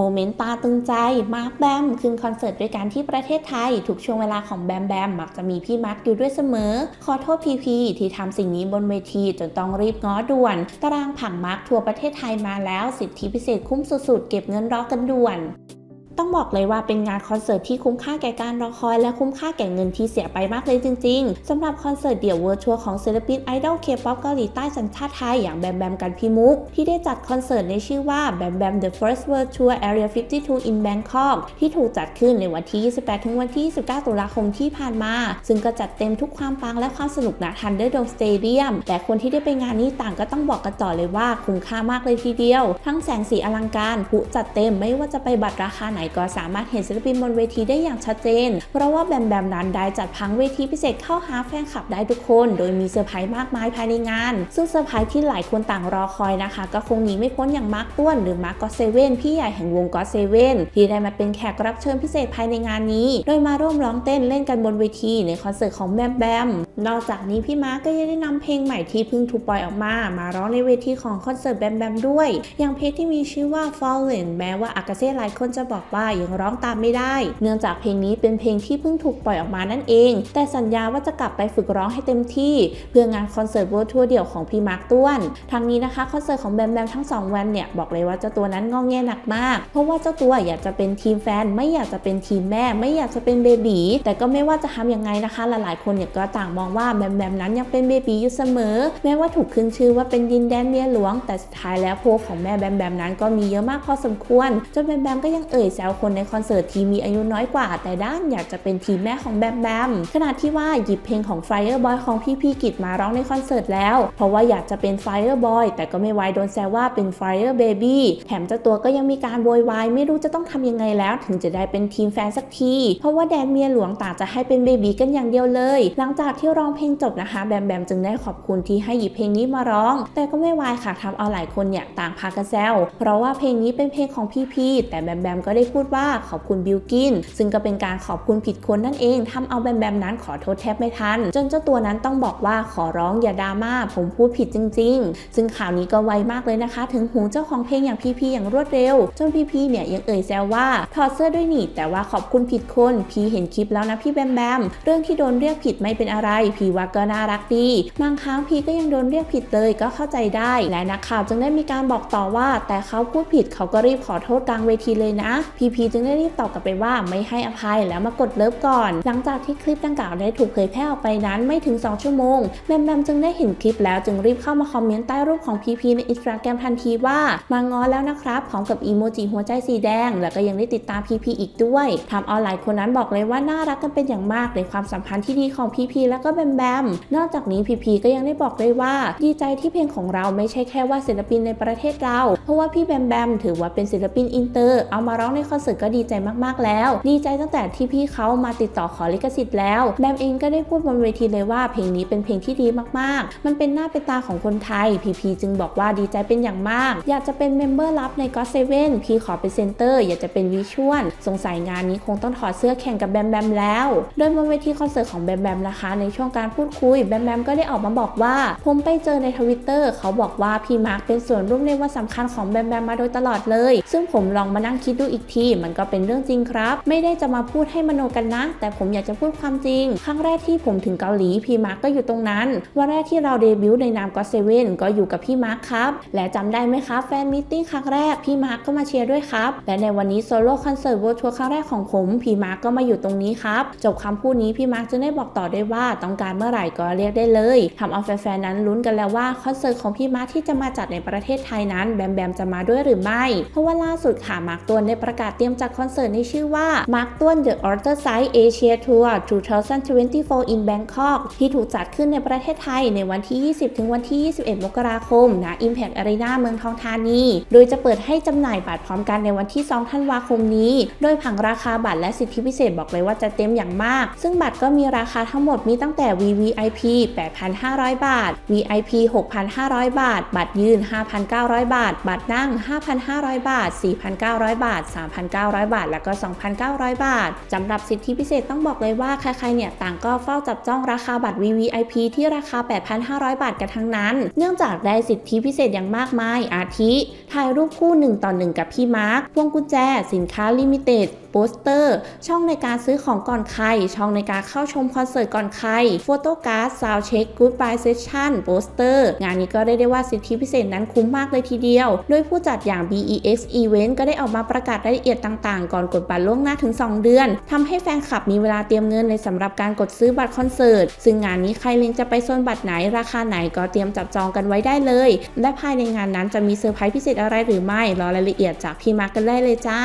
โมเมนต์ตาตึงใจ มาร์คแบมคืนคอนเสิร์ตด้วยกันที่ประเทศไทย ทุกช่วงเวลาของแบมแบมมักจะมีพี่มาร์คอยู่ด้วยเสมอ ขอโทษพีพีที่ทำสิ่งนี้บนเวทีจนต้องรีบง้อด่วน ตารางผังมาร์คทัวร์ประเทศไทยมาแล้วสิทธิพิเศษคุ้มสุดๆเก็บเงินรอกันด่วน ต้องบอกเลยว่าเป็นงานคอนเสิร์ตที่คุ้มค่าแก่การรอคอยและคุ้มค่าแก่เงินที่เสียไปมากเลยจริง ๆสำหรับคอนเสิร์ตเดี่ยวเวิร์ทัวของศิลปินไอดอลเคป๊อปเกาหลีใต้สัญชาติไทยอย่างแบมแบมกันพิมุก ที่ได้จัดคอนเสิร์ตในชื่อว่าแบมแบม The First World Tour Area 52 in Bangkok ที่ถูกจัดขึ้นในวันที่ 28 ถึงวันที่ 29 ตุลาคมที่ผ่านมา ซึ่งก็จัดเต็มทุกความปังและความสนุกณ Thunderdome Stadium แต่คนที่ได้ไปงานนี้ต่างก็ต้องบอกกันต่อเลยว่าคุ้มค่ามากเลยทีเดียว ทั้งแสงสีอลังการผุจัดเต็มไม่ว่าจะไปบัตรราคาไหนก็สามารถเห็นศิลปินบนเวทีได้อย่างชัดเจน เพราะว่าแบมแบมนั้นได้จัดพังเวทีพิเศษเข้าหาแฟนคลับได้ทุกคน โดยมีเซอร์ไพรส์มากมายภายในงาน ซึ่งเซอร์ไพรส์ที่หลายคนต่างรอคอยนะคะ ก็คงหนีไม่พ้นอย่างมาร์คต้วนหรือมาร์คก็เซเว่นพี่ใหญ่แห่งวงก็เซเว่นที่ได้มาเป็นแขกรับเชิญพิเศษภายในงานนี้ โดยมาร่วมร้องเต้นเล่นกันบนเวทีในคอนเสิร์ตของแบมแบมนอกจากนี้พี่มาร์คก็ยังได้นำเพลงใหม่ที่เพิ่งถูกปล่อยออกมา มาร้องในเวทีของคอนเสิร์ตแบมแบมด้วย อย่างเพลงที่มีชื่อว่า Fallen แม้ว่าอากาเซ่หลายคนจะบอกว่ายังร้องตามไม่ได้ เนื่องจากเพลงนี้เป็นเพลงที่เพิ่งถูกปล่อยออกมานั่นเอง แต่สัญญาว่าจะกลับไปฝึกร้องให้เต็มที่ เพื่องานคอนเสิร์ตเวิร์ทัวร์เดี่ยวของพี่มาร์คต้วน ทางนี้นะคะคอนเสิร์ตของแบมแบมทั้งสองวันเนี่ยบอกเลยว่าเจ้าตัวนั้นงองแงหนักมาก เพราะว่าเจ้าตัวอยากจะเป็นทีมแฟน ไม่อยากจะเป็นทีมแม่ ไม่อยากจะเป็นเบบีแต่ก็ไม่ว่าจะทำยังไงนะคะ หลายๆคนเนี่ยก็ต่างมองว่าแบมแบมนั้นยังเป็นเบบีอยู่เสมอ แม้ว่าถูกขึ้นชื่อว่าเป็นดินแดนเมียหลวง แต่สุดท้ายแล้วโพลของแม่แบมแบมนั้นก็มีเยอะมากพอสมควรจนแบมแบมก็ยังเอ่ยแซวคนในคอนเสิร์ตทีมีอายุน้อยกว่า แต่ด้านอยากจะเป็นทีมแม่ของแบมแบมขณะที่ว่าหยิบเพลงของ Fireboy ของพี่พี่กิจมาร้องในคอนเสิร์ตแล้ว เพราะว่าอยากจะเป็น Fireboy แต่ก็ไม่ไวายโดนแซวว่าเป็น Fire Baby แถมเจ้าตัวก็ยังมีการโวยวายไม่รู้จะต้องทำยังไงแล้ว ถึงจะได้เป็นทีมแฟนสักที เพราะว่าแดนเมียหลวงต่างจะให้เป็นเบบีกันอย่างเดียวเลย หลังจากที่ร้องเพลงจบนะคะ แบมแบมจึงได้ขอบคุณที่ให้หยิบเพลงนี้มาร้อง แต่ก็ไม่วายค่ะทำเอาหลายคนเนี่ยต่างพากันแซวเพราะว่าเพลงนี้เป็นเพลงของพี่พี่ๆแต่แบมแบมก็ได้พูดว่าขอบคุณบิลกิน ซึ่งก็เป็นการขอบคุณผิดคนนั่นเองทำเอาแบมแบมนั้นขอโทษแทบไม่ทัน จนเจ้าตัวนั้นต้องบอกว่าขอร้องอย่าดราม่าผมพูดผิดจริง ๆ ซึ่งข่าวนี้ก็ไวมากเลยนะคะ ถึงหูเจ้าของเพลงอย่างพี่พีอย่างรวดเร็ว จนพี่พีเนี่ยยังเอ่ยแซวว่าถอดเสื้อด้วยนี่แต่ว่าขอบคุณผิดคนพีเห็นคลิปแล้วนะพี่แบมแบมเรื่องที่โดนเรียกผิดไม่เป็นอะไร พีว่าก็น่ารักดีบางครั้งพีก็ยังโดนเรียกผิดเลยก็เข้าใจได้ และนักข่าวจึงได้มีการบอกต่อว่า แต่เขาพูดผิดเขาก็รีบขอโทษกลางเวทีเลยนะพีพีจึงได้รีบตอบกลับไปว่าไม่ให้อภัยแล้วมากดเลิฟก่อน หลังจากที่คลิปดังกล่าวได้ถูกเผยแพร่ออกไปนั้นไม่ถึง 2 ชั่วโมงแบมแบมจึงได้เห็นคลิปแล้วจึงรีบเข้ามาคอมเมนต์ใต้รูปของพีพีในอินสตาแกรมทันทีว่า มาง้อแล้วนะครับพร้อมกับอีโมจิหัวใจสีแดง แล้วก็ยังได้ติดตามพีพีอีกด้วยทำเอาหลายคนนั้นบอกเลยว่าน่ารักกันเป็นอย่างมากในความสัมพันธ์ที่ดีของพีพีแล้วก็แบมแบมนอกจากนี้พีพีก็ยังได้บอกเลยว่า ดีใจที่เพลงของเราไม่ใช่แค่ว่าศิลปินในประเทศเรา เพราะว่าพี่แบมแบมถือว่าเป็นศิลปินอินเตอร์เอามาร้องในคอนเสิร์ตก็ดีใจมากๆแล้ว ดีใจตั้งแต่ที่พี่เขามาติดต่อขอลิขสิทธิ์แล้วแบมเองก็ได้พูดบนเวทีเลยว่าเพลงนี้เป็นเพลงที่ดีมากๆ มันเป็นหน้าเป็นตาของคนไทยพีพีจึงบอกว่าดีใจเป็นอย่างมาก อยากจะเป็นเมมเบอร์ลับในก็เซเว่นพี่ขอเป็นเซนเตอร์ อยากจะเป็นวิชวลสงสัยงานนี้คงต้องถอดเสื้อแข่งกับแบมแบมแล้ว โดยบนเวทีคอนเสิร์ตของแบมแบมนะคะ ในช่วงการพูดคุยแบมแบมก็ได้ออกมาบอกว่า ผมไปเจอในทวิตเตอร์เขาบอกว่าพี่มาร์คเป็นส่วนร่วมในวันสำคัญของแบมแบมมาโดยตลอดเลย ซึ่งผมลองมานั่งคิดดูอีกทีมันก็เป็นเรื่องจริงครับ ไม่ได้จะมาพูดให้มโนกันนะ แต่ผมอยากจะพูดความจริง ครั้งแรกที่ผมถึงเกาหลีพี่มาร์คก็อยู่ตรงนั้น วันแรกที่เราเดบิวต์ในนามก็เซเว่นก็อยู่กับพี่มาร์คครับ และจำได้ไหมครับแฟนมิทติ้งครั้งแรกพี่มาร์คก็มาเชียร์ด้วยครับ และในวันนี้โซโล่คอนเสิร์ตเวิร์ทัวร์ครั้งแรกของผมพี่มาร์คก็มาอยู่ตรงนี้ครับ จบคำพูดนี้พี่มาร์คจะได้บอกต่อได้ว่าต้องการเมื่อไหร่ก็เรียกได้เลยทำเอาแฟนๆนั้นลุ้นกันแล้วว่าคอนเสิร์ตของพี่มาร์คที่จะมาจัดในประเทศไทยนั้นแบมแบมจะมาด้วยหรือไม่ เพราะว่าล่าสุดค่ะมาร์คตัวได้ประกาศเตรียมจัดคอนเสิร์ตในชื่อว่ามาร์คตัวน The Order Side Asia Tour 2024 in Bangkok ที่ถูกจัดขึ้นในประเทศไทยในวันที่ 20 ถึงวันที่ 21 มกราคมณ Impact Arena เมืองทองธานี โดยจะเปิดให้จำหน่ายบัตรพร้อมกันในวันที่ 2 ธันวาคมนี้ โดยผังราคาบัตรและสิทธิพิเศษบอกเลยว่าจะเต็มอย่างมาก ซึ่งบัตรก็มีราคาทั้งหมดมีตั้งแต่ VVIP 8,500 บาท VIP 6,500 บาท บัตรยืน 5,900 บาท บัตรนั่ง 5,500 บาท 4,900 บาท1,900 บาท แล้วก็ 2,900 บาทสำหรับสิทธิพิเศษต้องบอกเลยว่าใครๆเนี่ยต่างก็เฝ้าจับจ้องราคาบัตร VVIP ที่ราคา 8,500 บาทกันทั้งนั้น เนื่องจากได้สิทธิพิเศษอย่างมากมาย อาทิ ถ่ายรูปคู่ 1 ต่อ 1 กับพี่มาร์คพวงกุญแจ สินค้าลิมิเต็ดโปสเตอร์ ช่องในการซื้อของก่อนใคร ช่องในการเข้าชมคอนเสิร์ตก่อนใคร โฟโต้การ์ด ซาวเช็ค กู๊ดบายเซสชั่น โปสเตอร์ งานนี้ก็ได้ได้ว่าสิทธิพิเศษนั้นคุ้มมากเลยทีเดียว โดยผู้จัดอย่าง BEX Event ก็ได้ออกมาประกาศรายละเอียดต่างๆ ก่อนกดบัตรล่วงหน้าถึง 2 เดือนทำให้แฟนคลับมีเวลาเตรียมเงินในสำหรับการกดซื้อบัตรคอนเสิร์ต ซึ่งงานนี้ใครเล็งจะไปโซนบัตรไหนราคาไหนก็เตรียมจับจองกันไว้ได้เลย และภายในงานนั้นจะมีเซอร์ไพรส์พิเศษอะไรหรือไม่ รอรายละเอียดจากพี่มาร์คกันได้เลยจ้า